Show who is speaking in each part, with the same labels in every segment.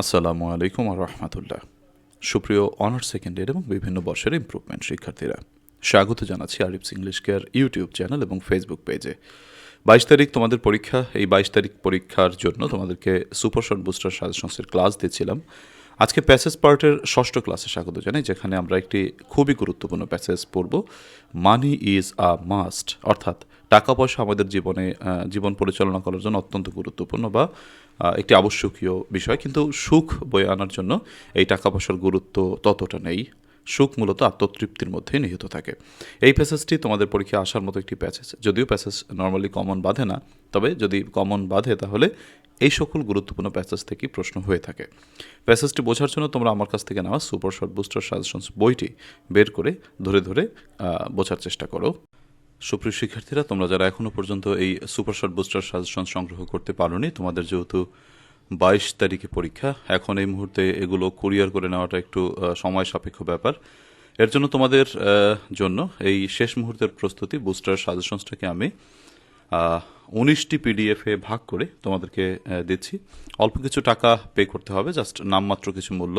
Speaker 1: আসসালামু আলাইকুম আর রহমতুল্লাহ। সুপ্রিয় অনার্স সেকেন্ড ইয়ার এবং বিভিন্ন বর্ষের ইম্প্রুভমেন্ট শিক্ষার্থীরা, স্বাগত জানাচ্ছি Arif's English care YouTube channel এবং ফেসবুক পেজে বাইশ তারিখ তোমাদের পরীক্ষা, এই বাইশ তারিখ পরীক্ষার জন্য তোমাদেরকে সুপার শর্ট বুস্টার সাজেশনসের ক্লাস দিচ্ছিলাম। আজকে প্যাসেজ পার্টের ষষ্ঠ ক্লাসে স্বাগত জানাই, যেখানে আমরা একটি খুবই গুরুত্বপূর্ণ প্যাসেজ পড়ব। মানি ইজ আ মাস্ট অর্থাৎ টাকা পয়সা আমাদের জীবনে জীবন পরিচালনা করার জন্য অত্যন্ত গুরুত্বপূর্ণ বা একটি আবশ্যকীয় বিষয়। কিন্তু সুখ বয়ে আনার জন্য এই টাকা পয়সার গুরুত্ব ততটা নেই। সুখ মূলত আত্মতৃপ্তির মধ্যে নিহিত থাকে। এই প্যাসেজটি তোমাদের পরীক্ষায় আসার মতো একটি প্যাসেজ যদিও প্যাসেজ নর্মালি কমন বাঁধে না, তবে যদি কমন বাঁধে তাহলে এই সকল গুরুত্বপূর্ণ প্যাসেজ থেকেই প্রশ্ন হয়ে থাকে। প্যাসেজটি বোঝার জন্য তোমরা আমার কাছ থেকে নেওয়া সুপার শর্ট বুস্টার সাজেশনস বইটি বের করে ধরে ধরে বোঝার চেষ্টা করো। সুপ্রিয় শিক্ষার্থীরা, তোমরা যারা এখনও পর্যন্ত এই সুপার শর্ট বুস্টার সাজেশন সংগ্রহ করতে পারোনি, তোমাদের যেহেতু বাইশ তারিখে পরীক্ষা, এখন এই মুহূর্তে এগুলো কুরিয়ার করে নেওয়াটা একটু সময় সাপেক্ষ ব্যাপার। এর জন্য তোমাদের জন্য এই শেষ মুহূর্তের প্রস্তুতি, বুস্টার সাজেশনসটাকে আমি উনিশটি পিডিএফে ভাগ করে তোমাদেরকে দিচ্ছি। অল্প কিছু টাকা পে করতে হবে জাস্ট নামমাত্র কিছু মূল্য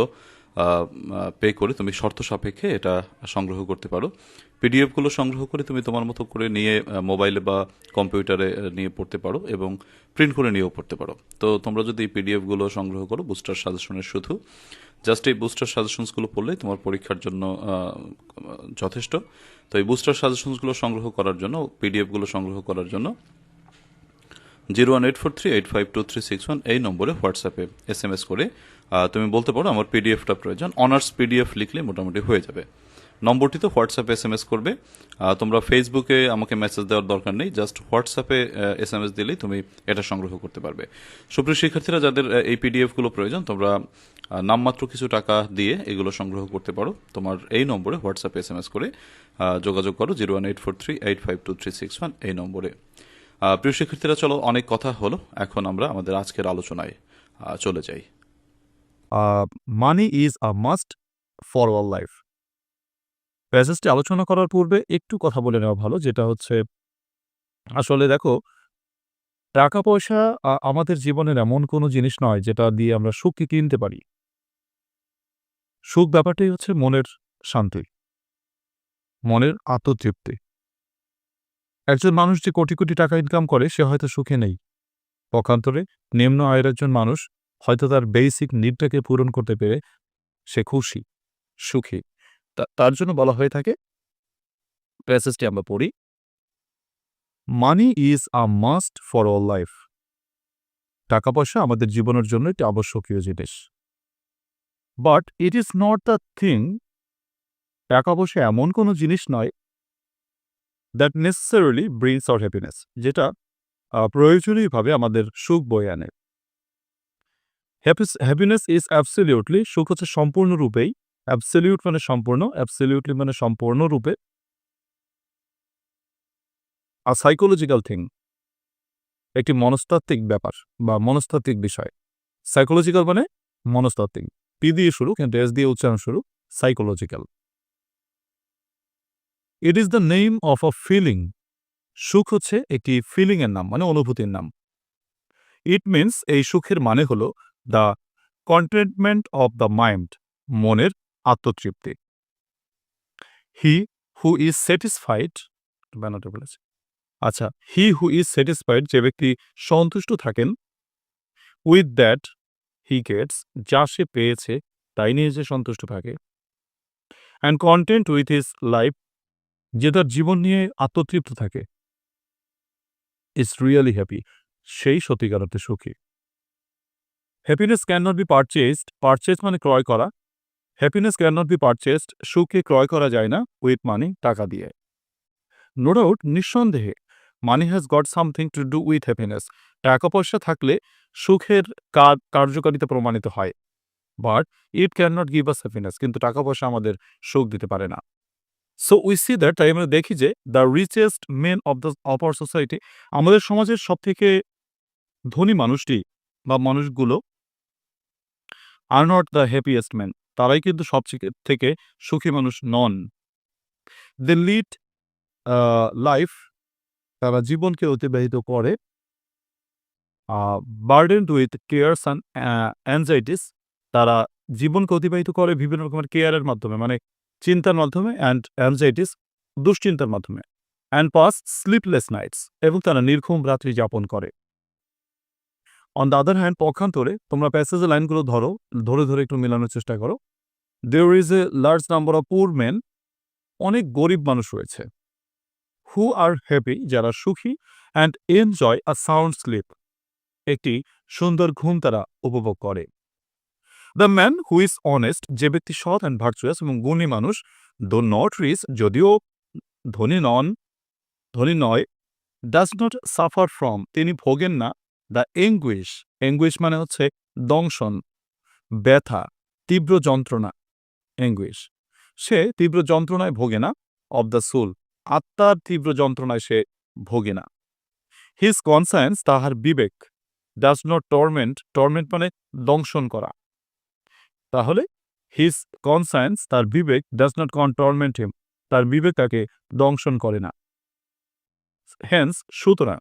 Speaker 1: পে করে তুমি শর্ত সাপেক্ষে এটা সংগ্রহ করতে পারো। পিডিএফগুলো সংগ্রহ করে তুমি তোমার মতো করে নিয়ে মোবাইলে বা কম্পিউটারে নিয়ে পড়তে পারো এবং প্রিন্ট করে নিয়েও পড়তে পারো। তো তোমরা যদি এই পিডিএফগুলো সংগ্রহ করো বুস্টার সাজেশনের শুধু জাস্ট এই বুস্টার সাজেশনসগুলো পড়লেই তোমার পরীক্ষার জন্য যথেষ্ট। তো এই বুস্টার সাজেশনসগুলো সংগ্রহ করার জন্য পিডিএফগুলো সংগ্রহ করার জন্য zero one eight four three eight five two three six one এই নম্বরে হোয়াটসঅ্যাপে এস এম এস করে তুমি বলতে পারো আমার পিডিএফটা প্রয়োজন। অনার্স পিডিএফ লিখলে মোটামুটি হয়ে যাবে। নম্বরটি তো হোয়াটসঅ্যাপে এস এম এস করবে তোমরা ফেসবুকে আমাকে মেসেজ দেওয়ার দরকার নেই। জাস্ট হোয়াটসঅ্যাপে এস এম এস দিলেই তুমি এটা সংগ্রহ করতে পারবে। সুপ্রিয় শিক্ষার্থীরা, যাদের এই পিডিএফগুলো প্রয়োজন, তোমরা নামমাত্র কিছু টাকা দিয়ে এগুলো সংগ্রহ করতে পারো। তোমার এই নম্বরে হোয়াটসঅ্যাপে এস এম এস করে যোগাযোগ করো zero one eight four three eight five two three six one এই নম্বরে। প্রিয় শিক্ষার্থীরা, চলো অনেক কথা হলো। এখন আমরা আমাদের আজকের আলোচনায় চলে যাই।
Speaker 2: Money is a must for all life প্যাসেজটি আলোচনা করার পূর্বে একটু কথা বলে নেওয়া ভালো, যেটা হচ্ছে, আসলে দেখো টাকা পয়সা আমাদের জীবনের এমন কোনো জিনিস নয় যেটা দিয়ে আমরা সুখকে কিনতে পারি। সুখ ব্যাপারটাই হচ্ছে মনের শান্তি, মনের আত্মতৃপ্তি। একজন মানুষ যে কোটি কোটি টাকা ইনকাম করে, সে হয়তো সুখে নেই। পক্ষান্তরে নিম্ন আয়ের একজন মানুষ হয়তো তার বেসিক নিডটাকে পূরণ করতে পেরে সে খুশি, সুখী। তার জন্য বলা হয়ে থাকে প্যাসেজটি আমরা পড়ি money is a must for all life টাকা পয়সা আমাদের জীবনের জন্য একটি আবশ্যকীয় জিনিস। But it is not the thing টাকা পয়সা এমন কোনো জিনিস নয় that necessarily brings our happiness যেটা প্রয়োজনীয়ভাবে আমাদের সুখ বয়ে আনে। হ্যাপিনেস ইজ অ্যাবসলিউটলি সুখ হচ্ছে সম্পূর্ণরূপেই অ্যাবসলিউট মানে সম্পূর্ণ অ্যাবসলিউটলি মানে সম্পূর্ণরূপে আ সাইকোলজিক্যাল থিং একটি মনস্তাত্ত্বিক ব্যাপার বা মনস্তাত্ত্বিক বিষয়। সাইকোলজিক্যাল মানে মনস্তাত্ত্বিক। পি দিয়ে শুরু, কিন্তু এস দিয়ে উচ্চারণ শুরু psychological it is the name of a feeling সুখ হচ্ছে একটি ফিলিংয়ের নাম মানে অনুভূতির নাম। ইট মিনস এই সুখের মানে হলো the contentment of the mind মনের আত্মতৃপ্তি। হি হু ইজ স্যাটিসফাইড ব্যানারটা বলেছে আচ্ছা হি হু ইজ স্যাটিসফাইড যে ব্যক্তি সন্তুষ্ট থাকেন উইথ দ্যাট হি গেটস যা সে পেয়েছে, তাই নিয়ে যে সন্তুষ্ট থাকে। And content with his life যে তার জীবন নিয়ে আত্মতৃপ্ত থাকে। ইজ রিয়েলি হ্যাপি সেই সত্যিকার অর্থে সুখী। Happiness can not be purchased purchase মানে ক্রয় করা। Happiness can not be purchased সুখকে ক্রয় করা যায় না উইথ মানি টাকা দিয়ে। নো ডাউট নিঃসন্দেহে money has got something to do with happiness টাকা পয়সা থাকলে সুখের কার্যকারিতা প্রমাণিত হয়। But it can not give us happiness কিন্তু টাকা পয়সা আমাদের সুখ দিতে পারে না। সো উই সি দ্যাট তাই আমরা দেখি যে the richest men of the of society আমাদের সমাজের সব থেকে ধনী মানুষটি বা মানুষগুলো are not the happiest man তারাই কিন্তু সবচেয়ে থেকে সুখী মানুষ নন। দে লিড লাইফ তারা জীবনকে অতিবাহিত করে burden with cares and anxieties তারা জীবনকে অতিবাহিত করে বিভিন্ন রকমের কেয়ারের মাধ্যমে। মানে চিন্তার মাধ্যমে অ্যান্ড অ্যাংজাইটিস দুশ্চিন্তার মাধ্যমে অ্যান্ড পাস স্লিপলেস নাইটস এবং তারা নির্ঘুম রাত্রি যাপন করে। অন দ্য আদার হ্যান্ড পক্ষান্তরে, তোমরা প্যাসেজের লাইনগুলো ধরো, ধরে ধরে একটু মেলানোর চেষ্টা করো। There is a large number of poor men অনেক গরিব মানুষ রয়েছে হু আর হ্যাপি যারা সুখী and enjoy a sound sleep একটি সুন্দর ঘুম তারা উপভোগ করে। The man who is honest যে ব্যক্তি সৎ অ্যান্ড ভার্চুয়াস এবং গুণী মানুষ দো নট রিচ যদিও ধনী নন, ধনী নয় ডাজ নট সাফার ফ্রম তিনি ভোগেন না দ্য এঙ্গুইশ এঙ্গুইশ মানে হচ্ছে দংশন, ব্যথা, তীব্র যন্ত্রণা এঙ্গুইশ সে তীব্র যন্ত্রণায় ভোগে না অব দ্য সোল আত্মার তীব্র যন্ত্রণায় সে ভোগে না হিজ কনসায়েন্স তাহার বিবেক ডাজ নট টর্মেন্ট টর্মেন্ট মানে দংশন করা তাহলে হিজ কনসায়েন্স তার বিবেক ডাজ নট কন টর্মেন্ট হিম তার বিবেক তাকে দংশন করে না। হেন্স সুতরাং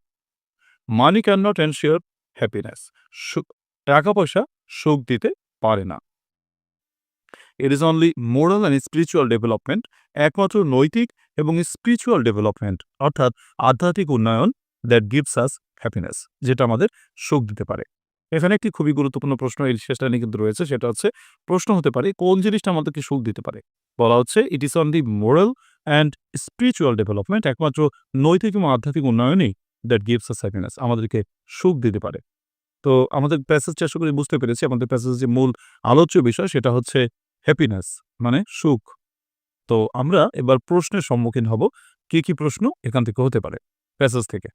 Speaker 2: money can not ensure happiness টাকা পয়সা সুখ দিতে পারে না। It is only moral and spiritual development একমাত্র নৈতিক এবং স্পিরিচুয়াল ডেভেলপমেন্ট অর্থাৎ আধ্যাত্মিক উন্নয়ন দ্যাট গিভস আস হ্যাপিনেস যেটা আমাদের সুখ দিতে পারে। এখানে একটি খুবই গুরুত্বপূর্ণ প্রশ্ন এই শেষ লাইনে কিন্তু রয়েছে, সেটা হচ্ছে প্রশ্ন হতে পারে, কোন জিনিসটা আমাদেরকে সুখ দিতে পারে? বলা হচ্ছে it is on the moral and spiritual development একমাত্র নৈতিক এবং আধ্যাত্মিক উন্নয়নই দ্যাট গিভস আস হ্যাপিনেস আমাদেরকে সুখ দিতে পারে। তো আমাদের প্যাসেজ চেষ্টা করে বুঝতে পেরেছি, আমাদের প্যাসেজ যে মূল আলোচ্য বিষয় সেটা হচ্ছে হ্যাপিনেস মানে সুখ। তো আমরা এবার প্রশ্নের সম্মুখীন হব, কি কি প্রশ্ন এখান থেকে হতে পারে প্যাসেজ থেকে।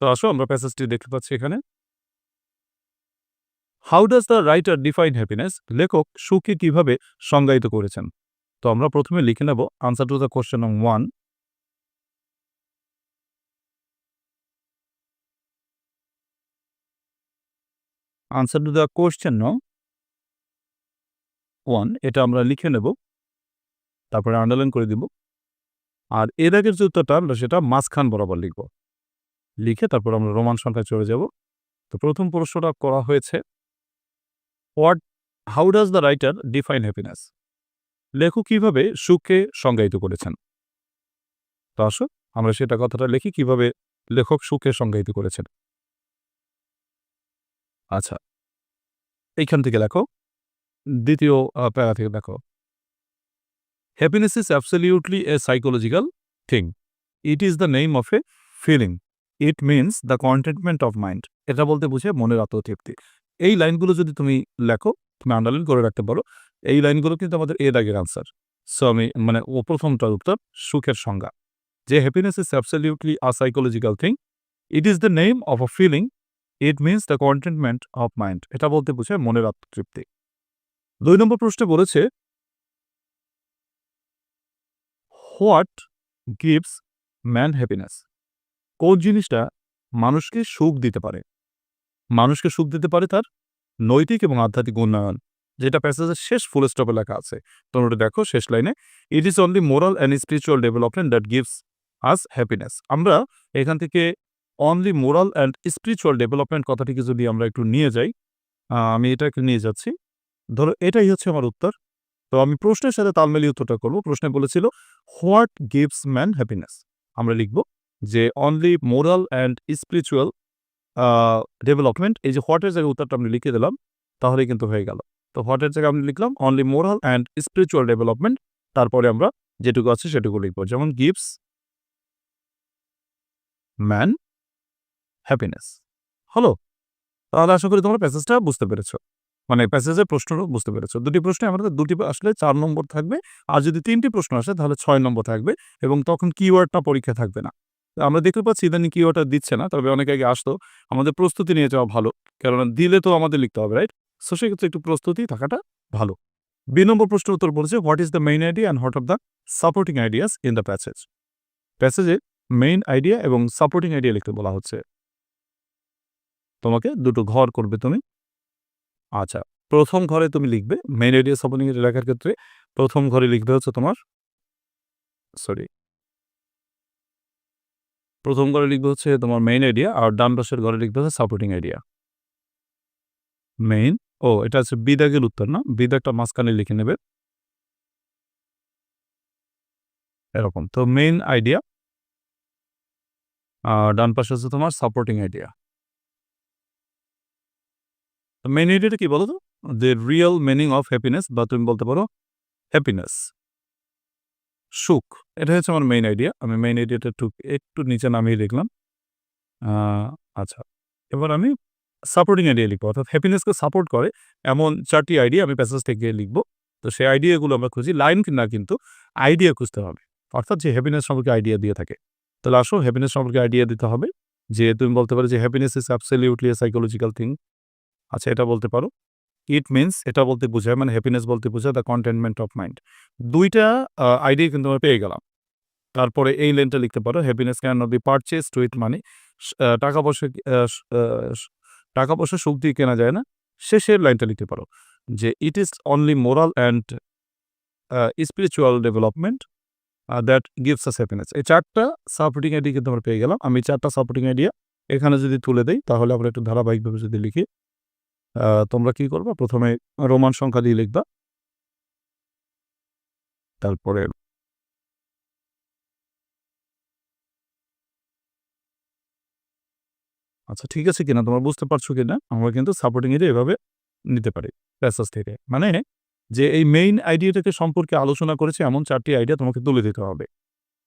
Speaker 2: তো আসো, আমরা প্যাসেজটি দেখতে পাচ্ছি এখানে। How does the writer define happiness লেখক সুখকে কীভাবে সংজ্ঞায়িত করেছেন? তো আমরা প্রথমে লিখে নেব আনসার টু দ্য কোশ্চেন নং one answer to the question নং ওয়ান এটা আমরা লিখে নেব। তারপরে আন্ডারলাইন করে দিব। আর এর আগের যে উত্তরটা, আমরা সেটা মাঝখান বরাবর লিখব। লিখে তারপর আমরা রোমান সংখ্যায় চলে যাব। তো প্রথম প্রশ্নটা করা হয়েছে। What how does the writer define happiness লেখক কীভাবে সুখকে সংজ্ঞায়িত করেছেন? তো আসো আমরা সেটা কথাটা লিখি কীভাবে লেখক সুখকে সংজ্ঞায়িত করেছেন। আচ্ছা এইখান থেকে লেখো। দ্বিতীয় প্যারা থেকে দেখো happiness is absolutely a psychological thing it is the name of a feeling it means the contentment of mind এটা বলতে বুঝে মনের আত্মতৃপ্তি। এই লাইনগুলো যদি তুমি লেখো, তুমি আন্ডারলাইন করে রাখতে পারো। এই লাইনগুলো কিন্তু আমাদের এর আগের আনসার সো আমি মানে ও প্রথমটার উত্তর, সুখের সংজ্ঞা। যে happiness is absolutely a psychological thing it is the name of a feeling it means the contentment of mind এটা বলতে বুঝে মনের আত্মতৃপ্তি। দুই নম্বর প্রশ্নে বলেছে হোয়াট গিভস ম্যান হ্যাপিনেস কোন জিনিসটা মানুষকে সুখ দিতে পারে? মানুষকে সুখ দিতে পারে তার নৈতিক এবং আধ্যাত্মিক উন্নয়ন, যেটা প্যাসেজের শেষ ফুল স্টপে লেখা আছে। তোমরা ওটা দেখো শেষ লাইনে it is only moral and spiritual development that gives us happiness আমরা এখান থেকে only moral and spiritual development কথাটিকে যদি আমরা একটু নিয়ে যাই আমি এটাকে নিয়ে যাচ্ছি। ধরো এটাই হচ্ছে আমার উত্তর। তো আমি প্রশ্নের সাথে তাল মিলিয়ে উত্তরটা করব। প্রশ্নে বলেছিল হোয়াট গিভস ম্যান হ্যাপিনেস আমরা লিখব যে only moral and spiritual development এই যে হোয়াটের জায়গায় উত্তরটা আমি লিখে দিলাম তাহলে কিন্তু হয়ে গেল। তো হোয়াটের জায়গায় আমি লিখলাম only moral and spiritual development তারপরে আমরা যেটুকু আছে সেটুকু লিখব। যেমন গিভস ম্যান হ্যাপিনেস হলো? তাহলে আশা করি তোমরা প্যাসেজটা বুঝতে পেরেছ। মানে প্যাসেজের প্রশ্নটাও বুঝতে পেরেছ। দুটি প্রশ্নে আমাদের দুটি আসলে চার নম্বর থাকবে। আর যদি তিনটি প্রশ্ন আসে, তাহলে ছয় নম্বর থাকবে এবং তখন কিওয়ার্ডটা পরীক্ষা থাকবে না। আমরা দেখতে পাচ্ছি ইদানিং কিওয়ার্ডটা দিচ্ছে না, তবে অনেক আগে আসতো। আমাদের প্রস্তুতি নিয়ে যাওয়া ভালো, কেননা দিলে তো আমাদের লিখতে হবে রাইট সো সেক্ষেত্রে একটু প্রস্তুতি থাকাটা ভালো। বি নম্বর প্রশ্নের উত্তর বলছে what is the main idea and what of the supporting ideas in the passage প্যাসেজে main idea এবং সাপোর্টিং আইডিয়া লিখতে বলা হচ্ছে। তোমাকে দুটো ঘর করবে তুমি। আচ্ছা প্রথম ঘরে তুমি লিখবে মেইন আইডিয়া সাপোর্টিং আইডিয়া লেখার ক্ষেত্রে প্রথম ঘরে লিখবে হচ্ছে তোমার সরি প্রথম ঘরে লিখবে হচ্ছে তোমার মেইন আইডিয়া আর ডান পাশের ঘরে লিখবে হচ্ছে সাপোর্টিং আইডিয়া মেইন ও, এটা হচ্ছে বিদাগের উত্তর না? বিদাগটা মাঝখানে লিখে নেবে। এরকম, তো মেইন আইডিয়া আর ডান পাশে হচ্ছে তোমার সাপোর্টিং আইডিয়া তো মেইন আইডিয়াটা কি বলো তো? The real meaning of happiness বা তুমি বলতে পারো হ্যাপিনেস সুখ। এটা হচ্ছে আমার মেইন আইডিয়া আমি মেইন আইডিয়াটা একটু একটু নিচে নামিয়ে দেখলাম। আচ্ছা। এবার আমি সাপোর্টিং আইডিয়া লিখব। অর্থাৎ হ্যাপিনেসকে সাপোর্ট করে এমন চারটি আইডিয়া আমি প্যাসেজ থেকে লিখব। তো সেই আইডিয়াগুলো আমরা খুঁজি। লাইন না কিন্তু আইডিয়া খুঁজতে হবে। অর্থাৎ যে হ্যাপিনেস সম্পর্কে আইডিয়া দিয়ে থাকে। তাহলে আসো হ্যাপিনেস সম্পর্কে আইডিয়া দিতে হবে। যে তুমি বলতে পারো যে happiness is a psychological thing আচ্ছা এটা বলতে পারো। ইট মিনস এটা বলতে বোঝায় মানে হ্যাপিনেস বলতে বোঝায় দ্য কন্টেনমেন্ট অফ মাইন্ড দুইটা আইডিয়া কিন্তু আমরা পেয়ে গেলাম। তারপরে এই লেনটা লিখতে পারো happiness can not be purchase with money টাকা পয়সা টাকা পয়সা সুখ দিয়ে কেনা যায় না। শেষের লাইনটা লিখতে পারো, যে it is only moral and spiritual development that gives us happiness এই চারটা সাপোর্টিং আইডিয়া কিন্তু আমরা পেয়ে গেলাম। আমি চারটা সাপোর্টিং আইডিয়া এখানে যদি তুলে দেই, তাহলে আমরা একটু ধারাবাহিকভাবে যদি লিখি তোমরা কি করবা? প্রথমে রোমান সংখ্যা দিয়ে লিখবা। তারপরে আচ্ছা ঠিক আছে কিনা? তোমরা বুঝতে পারছ কিনা? আমরা কিন্তু সাপোর্টিং এটা এভাবে নিতে পারি। প্যাসেজ থেকে মানে যে এই মেইন আইডিয়াটাকে সম্পর্কে আলোচনা করেছে, এমন চারটি আইডিয়া তোমাকে তুলে দিতে হবে।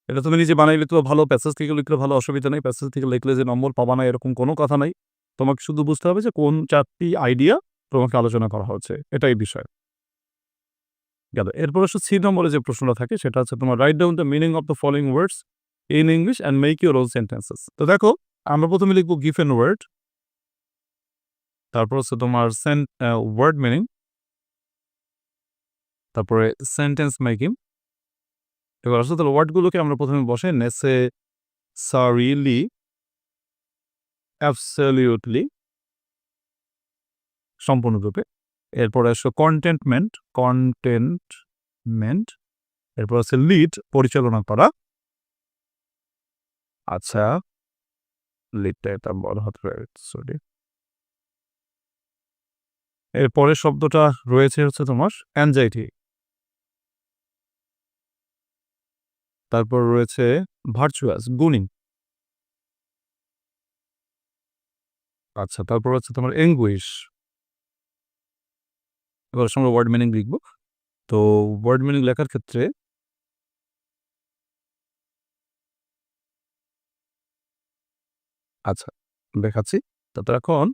Speaker 2: এটা তুমি নিজে বানাইলে তো ভালো প্যাসেজ থেকে লিখলে ভালো, অসুবিধা নেই। প্যাসেজ থেকে লিখলে যে নম্বর পাবা না, এরকম কোনো কথা নাই। তোমাকে শুধু বুঝতে হবে যে কোন চারটি আইডিয়া তোমাকে আলোচনা করা হচ্ছে এটাই বিষয়। গেল। এরপর হচ্ছে সি নম্বরে যে প্রশ্নটা থাকে, সেটা হচ্ছে তোমার write down the meaning of the following words in English and make your own sentences তো দেখো, আমরা প্রথমে লিখব গিফ গিফেন ওয়ার্ড তারপর হচ্ছে তোমার ওয়ার্ড মিনিং তারপরে সেন্টেন্স মেকিং এবার আসলে তাহলে ওয়ার্ডগুলোকে আমরা প্রথমে বসে নেসে, সারিলি অ্যাবসলিউটলি সম্পূর্ণরূপে। এরপর আসো কন্টেন্টমেন্ট কন্টেন্টমেন্ট এরপর আছে লিড পরিচালনা করা। আচ্ছা লিডটা এটা বড় হতে পারে সরি এরপরের শব্দটা রয়েছে হচ্ছে তোমার অ্যাংজাইটি তারপর রয়েছে ভার্চুয়াস গুণী। আচ্ছা তারপর হচ্ছে তোমার এঙ্গুইশ এবার আমরা ওয়ার্ড মিনিং লিখব। তো ওয়ার্ড মিনিং লেখার ক্ষেত্রে আচ্ছা দেখাচ্ছি। তারপর এখন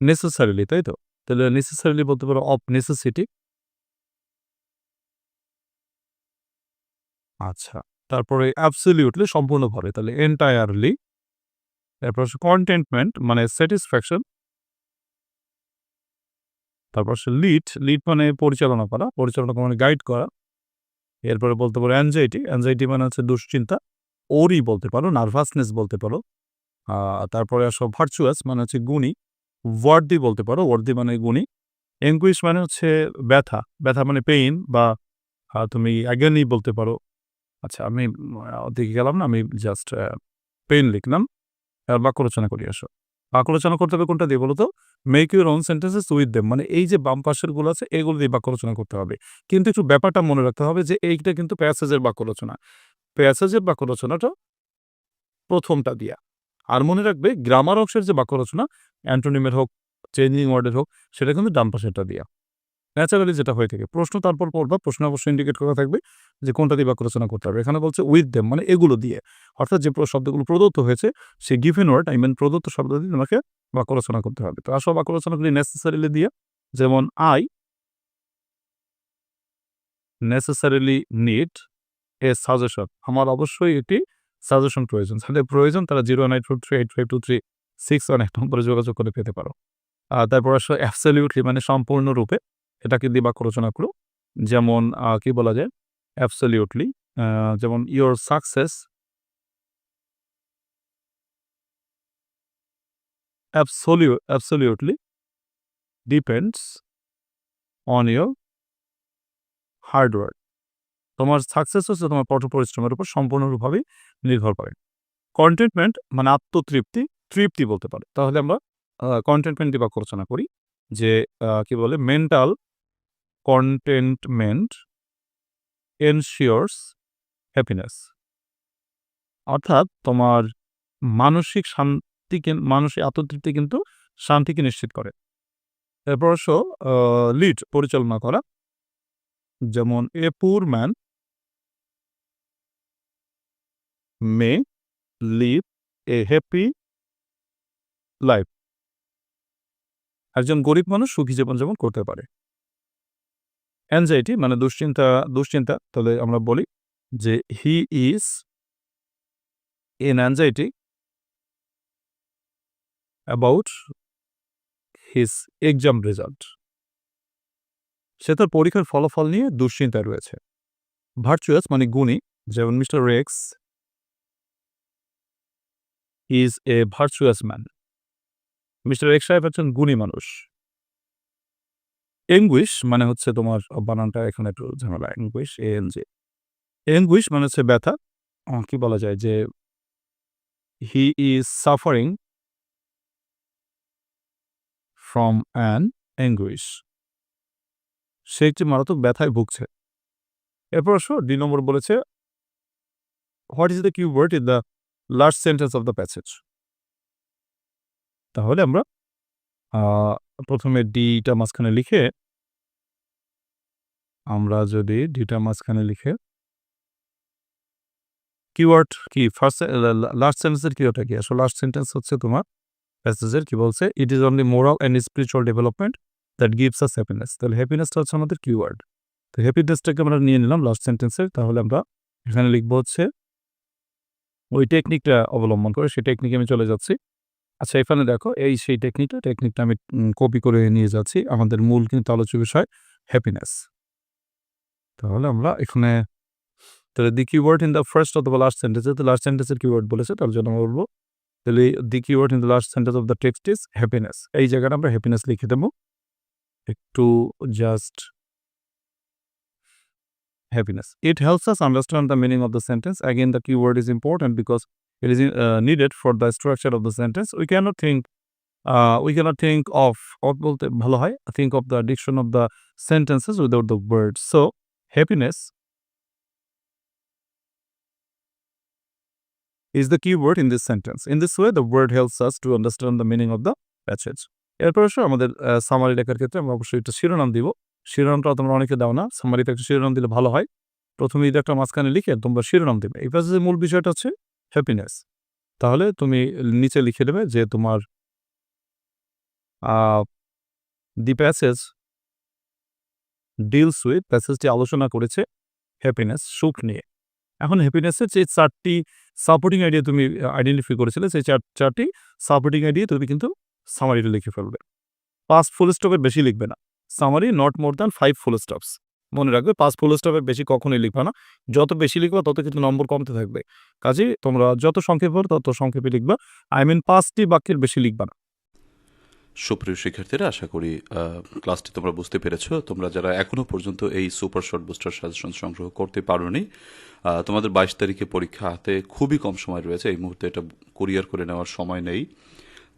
Speaker 2: নেসেসারিলি তাই তো? তাহলে নেসেসারিলি বলতে পারো অফ নেসেসিটি আচ্ছা তারপরে অ্যাবসলিউটলি সম্পূর্ণভাবে তাহলে এন্টায়ারলি তারপর হচ্ছে কন্টেন্টমেন্ট মানে স্যাটিসফ্যাকশন তারপর হচ্ছে লিড লিড মানে পরিচালনা করা, পরিচালনা মানে গাইড করা। এরপরে বলতে পারো অ্যাংজাইটি অ্যাংজাইটি মানে হচ্ছে দুশ্চিন্তা। ওরি বলতে পারো নার্ভাসনেস বলতে পারো। তারপরে আসো ভার্চুয়াস মানে হচ্ছে গুণী। ওয়ার্দি বলতে পারো ওয়ার্দি মানে গুণী। এঙ্গুইশ মানে হচ্ছে ব্যথা ব্যথা মানে পেইন বা তুমি অ্যাগেনি বলতে পারো। আচ্ছা আমি ওদিকে গেলাম না, আমি জাস্ট পেইন লিখলাম। বাক্য রচনা করি, আসো। বাক্য রচনা করতে হবে কোনটা দিয়ে বলতো? Make your own sentences with them মানে এই যে বাম পাশেরগুলো আছে, এগুলো দিয়ে বাক্য রচনা করতে হবে। কিন্তু একটু ব্যাপারটা মনে রাখতে হবে যে এইটা কিন্তু প্যাসেজের বাক্য রচনা। প্যাসেজের বাক্য রচনাটা প্রথমটা দিয়া। আর মনে রাখবে গ্রামার অংশের যে বাক্য রচনা অ্যান্টোনিমের হোক চেঞ্জিং ওয়ার্ডের হোক, সেটা কিন্তু ডান পাশেরটা দিয়া। ন্যাচারালি যেটা হয়ে থাকে, প্রশ্ন তারপর পড়বা, প্রশ্ন অবশ্যই ইন্ডিকেট করা থাকবে যে কোনটা দিয়ে বাক্য রচনা করতে হবে। এখানে বলছে উইথ দেম মানে এগুলো দিয়ে। অর্থাৎ যে শব্দগুলো প্রদত্ত হয়েছে সেই গিভেন ওয়ার্ড আই মিন প্রদত্ত শব্দ দিয়ে তোমাকে বাক্য রচনা করতে হবে। তো আসলে বাক্য রচনাগুলি নেসেসারিলি দিয়ে, যেমন I necessarily need a suggestion আমার অবশ্যই একটি সাজেশন প্রয়োজন। যাদের প্রয়োজন, তারা zero nine two three eight five two three six one এক নম্বরে যোগাযোগ করে পেতে পারো। তারপর আসলে অ্যাবসলিউটলি মানে সম্পূর্ণরূপে। এটাকে দিয়ে বাক্য রচনা করো। যেমন কি বলা যায়? অ্যাবসলিউটলি যেমন your success absolutely depends on your hard work. তোমার সাকসেস হচ্ছে তোমার কঠোর পরিশ্রমের উপর সম্পূর্ণরূপভাবে নির্ভর করে। কন্টেন্টমেন্ট মানে আত্মতৃপ্তি, তৃপ্তি বলতে পারে। তাহলে আমরা কন্টেন্টমেন্ট দিয়ে বাক্য রচনা করি। যে কি বলে? মেন্টাল কন্টেন্টমেন্ট এনশিওরস হ্যাপিনেস অর্থাৎ তোমার মানসিক শান্তি মানসিক আত্মতৃপ্তি কিন্তু শান্তিকে নিশ্চিত করে। এরপর অবশ্য লিড পরিচালনা করা। যেমন a poor man may live a happy life একজন গরিব মানুষ সুখী জীবনযাপন করতে পারে। অ্যাংজাইটি মানে দুশ্চিন্তা দুশ্চিন্তা, তাহলে আমরা বলি যে he is in anxiety about his exam result সে তার পরীক্ষার ফলাফল নিয়ে দুশ্চিন্তায় রয়েছে। ভার্চুয়াস মানে গুণী, যেমন mister Rex is a virtuous man mister X সাহেব একজন গুণী মানুষ। এঙ্গুইশ মানে হচ্ছে তোমার বানানটা এখানে একটু ঝামেলা। এঙ্গুইশ এ এন জে এঙ্গুইশ মানে হচ্ছে ব্যথা। কি বলা যায় যে he is suffering from an anguish সে একটি মারাত্মক ব্যথায় ভুগছে। এরপর আসো, দুই নম্বর বলেছে what is the key word in the last sentence of the passage তাহলে আমরা প্রথমে ডিটা মাঝখানে লিখে আমরা যদি ডিটা মাঝখানে লিখে কিওয়ার্ড কি? ফার্স্ট লাস্ট সেন্টেন্সের কিওয়ার্ডটা কি? আসলে লাস্ট সেন্টেন্স হচ্ছে তোমার প্যাসেজের কি বলছে? It is only moral and spiritual development that gives us happiness তাহলে হ্যাপিনেসটা হচ্ছে আমাদের কিওয়ার্ড তো হ্যাপিনেসটাকে আমরা নিয়ে নিলাম লাস্ট সেন্টেন্সের তাহলে আমরা এখানে লিখব হচ্ছে ওই টেকনিকটা অবলম্বন করে, সেই টেকনিকে আমি চলে যাচ্ছি। আচ্ছা এখানে দেখো এই সেই টেকনিকটা টেকনিকটা আমি কপি করে নিয়ে যাচ্ছি আমাদের মূল কিন্তু আলোচ্য বিষয় হ্যাপিনেস তাহলে আমরা এখানে তাহলে the keyword in the first অথবা লাস্ট সেন্টেন্সে তো লাস্ট সেন্টেন্সের কিওয়ার্ড বলেছে তার জন্য আমরা বলব তাহলে the keyword in the last sentence of the text is happiness এই জায়গাটা আমরা হ্যাপিনেস লিখে দেবো একটু just happiness. It helps us understand the meaning of the sentence. Again, the keyword is important because it is uh, needed for the structure of the sentence. We cannot think, uh, we cannot think of, of বলতে ভালো হয়, think of the addiction of the sentences without the words. So, happiness is the key word in this sentence. In this way, the word helps us to understand the meaning of the passage. এরপর আসো আমাদের summary লেখার ক্ষেত্রে আমরা অবশ্যই একটা শিরোনাম দিব শিরোনামটা তোমরা অনেকে দাও না সামারিতে একটা শিরোনাম দিলে ভালো হয় প্রথমে যদি একটা মাঝখানে লিখে তোমরা শিরোনাম দেবে এই প্যাসেজের মূল বিষয়টা হচ্ছে হ্যাপিনেস তাহলে তুমি নিচে লিখে দেবে যে তোমার দি প্যাসেজ ডিলস উইথ প্যাসেজটি আলোচনা করেছে হ্যাপিনেস সুখ নিয়ে। এখন হ্যাপিনেসের যে চারটি সাপোর্টিং আইডিয়া তুমি আইডেন্টিফাই করেছিলে, সেই চার, চারটি সাপোর্টিং আইডিয়া তুমি কিন্তু সামারিটা লিখে ফেলবে। পাঁচ ফুল স্টপের বেশি লিখবে না। Summary not more than five full stops মনে রাখবে পাঁচ ফুল স্টপের বেশি কখনোই লিখবে না। যত বেশি লিখবা, তত কিন্তু নম্বর কমতে থাকবে। কাজে তোমরা যত সংক্ষেপ পারো তত সংক্ষেপে লিখবা। আই মিন পাঁচটি বাক্যের বেশি লিখবা না।
Speaker 1: সুপ্রিয় শিক্ষার্থীরা, আশা করি ক্লাসটি তোমরা বুঝতে পেরেছ। তোমরা যারা এখনও পর্যন্ত এই সুপার শর্ট বুস্টার সাজেশন সংগ্রহ করতে পারোনি তোমাদের বাইশ তারিখে পরীক্ষা হাতে খুবই কম সময় রয়েছে। এই মুহূর্তে এটা কুরিয়ার করে নেওয়ার সময় নেই।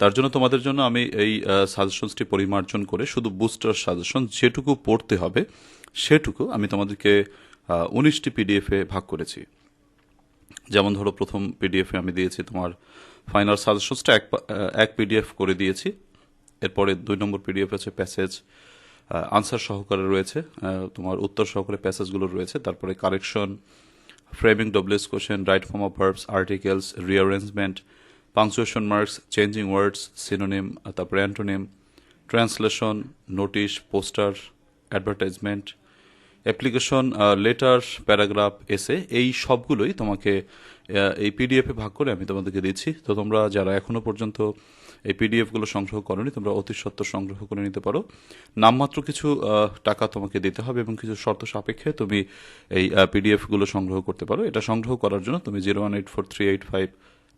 Speaker 1: তার জন্য তোমাদের জন্য আমি এই সাজেশনসটি পরিমার্জন করে শুধু বুস্টার সাজেশন যেটুকু পড়তে হবে সেটুকু আমি তোমাদেরকে উনিশটি পিডিএফে ভাগ করেছি। যেমন ধরো প্রথম পিডিএফে আমি দিয়েছি তোমার ফাইনাল সাজেশনসটা এক এক পিডিএফ করে দিয়েছি। এরপরে দুই নম্বর পিডিএফ আছে প্যাসেজ আনসার সহকারে রয়েছে তোমার উত্তর সহকারে প্যাসেজগুলো রয়েছে। তারপরে correction framing WS question right form of verbs articles rearrangement punctuation marks changing words synonym তারপরে antonym translation notice poster advertisement application letter paragraph essay এই সবগুলোই তোমাকে এই পিডিএফে ভাগ করে আমি তোমাদেরকে দিচ্ছি। তো তোমরা যারা এখনও পর্যন্ত এই পিডিএফগুলো সংগ্রহ করনি, তোমরা অতি সত্ত্বর সংগ্রহ করে নিতে পারো। নামমাত্র কিছু টাকা তোমাকে দিতে হবে এবং কিছু শর্ত সাপেক্ষে তুমি এই পিডিএফগুলো সংগ্রহ করতে পারো। এটা সংগ্রহ করার জন্য তুমি zero one eight four three eight five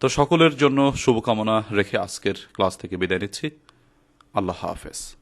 Speaker 1: তো সকলের জন্য শুভকামনা রেখে আজকের ক্লাস থেকে বিদায় নিচ্ছি। আল্লাহ হাফেজ।